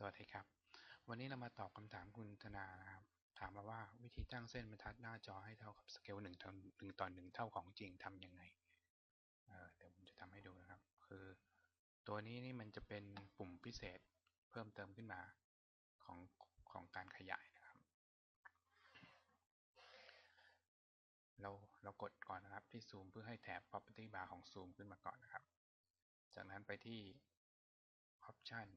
สวัสดีครับ วันนี้เรามาตอบคำถามคุณธนานะครับ ถามมาว่าวิธีตั้งเส้นบรรทัดหน้าจอให้เท่ากับสเกลหนึ่งต่อหนึ่งต่อหนึ่งเท่าของจริงทำยังไงเเดี๋ยวผมจะทำให้ดูนะครับ คือ ตัวนี้นี่มันจะเป็นปุ่มพิเศษเพิ่มเติมขึ้นมาของของการขยายนะครับ เราเรากดก่อนนะครับที่ซูมเพื่อให้แถบ property bar ของซูมขึ้นมาก่อนนะครับ จากนั้นไปที่ option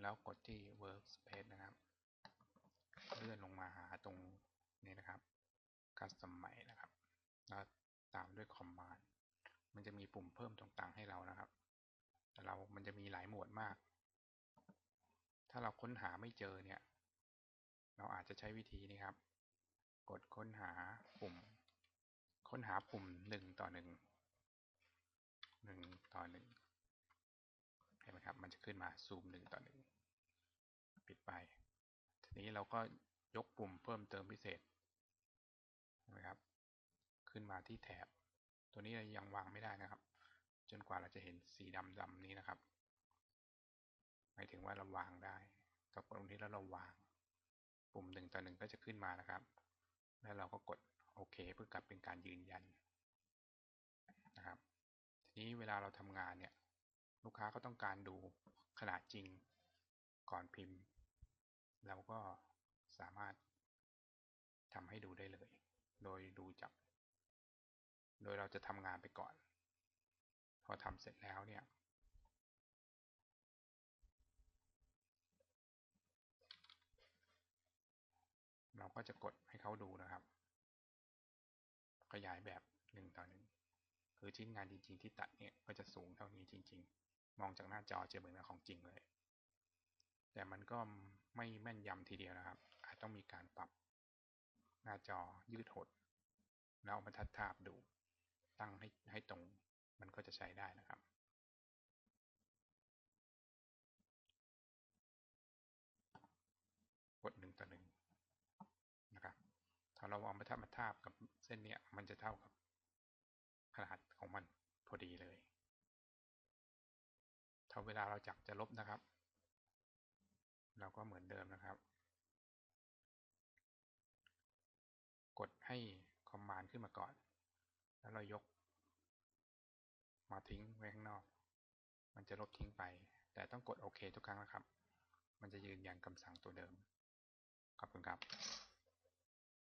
แล้วกดที่ workspace นะครับ เลื่อนลงมาหาตรงนี้นะครับ custom ใหม่นะครับ แล้วตามด้วย command มันจะมีปุ่มเพิ่มต่างๆให้เรานะครับ แต่เรา มันจะมีหลายหมวดมาก ถ้าเราค้นหาไม่เจอเนี่ย เราอาจจะใช้วิธีนี้ครับ กดค้นหาปุ่ม ค้นหาปุ่มหนึ่งต่อหนึ่งหนึ่งต่อหนึ่ง ขึ้นมาซูมหนึ่งต่อหนึ่งปิดไป ทีนี้เราก็ยกปุ่มเพิ่มเติมพิเศษนะครับ ขึ้นมาที่แถบ ตัวนี้ยังวางไม่ได้นะครับ จนกว่าเราจะเห็นสีดำดำนี้นะครับ หมายถึงว่าเราวางได้ก็กดตรงนี้แล้วเราวาง ปุ่มหนึ่งต่อหนึ่งก็จะขึ้นมานะครับ แล้วเราก็กดโอเคเพื่อกลับเป็นการยืนยันนะครับ ทีนี้เวลาเราทำงานเนี่ย ลูกค้าก็ต้องการดูขนาดจริงก่อนพิมพ์ เราก็สามารถทำให้ดูได้เลย โดยดูจาก โดยเราจะทำงานไปก่อน พอทำเสร็จแล้วเนี่ย เราก็จะกดให้เขาดูนะครับ ขยายแบบหนึ่งต่อหนึ่งคือชิ้นงานจริง ๆ ที่ตัดเนี่ยก็จะสูงเท่านี้จริง ๆ มองจากหน้าจอจะเหมือนของจริงเลย แต่มันก็ไม่แม่นยำทีเดียวนะครับ อาจต้องมีการปรับหน้าจอยืดหด แล้วบรรทัดทาบดู ตั้งให้ให้ตรงมันก็จะใช้ได้นะครับกดหนึ่งต่อหนึ่งนะครับ ถ้าเราเอาบรรทัดมาทาบกับเส้นเนี้ยมันจะเท่ากับขนาดของมันพอดีเลย ถ้า เวลาเราจักจะลบนะครับ เราก็เหมือนเดิมนะครับ กดให้คอมมานด์ขึ้นมาก่อน แล้วเรายก มาทิ้งไว้ข้างนอก มันจะลบทิ้งไป แต่ต้องกดโอเคทุกครั้งนะครับ มันจะยืนยันคำสั่งตัวเดิม ขอบคุณครับ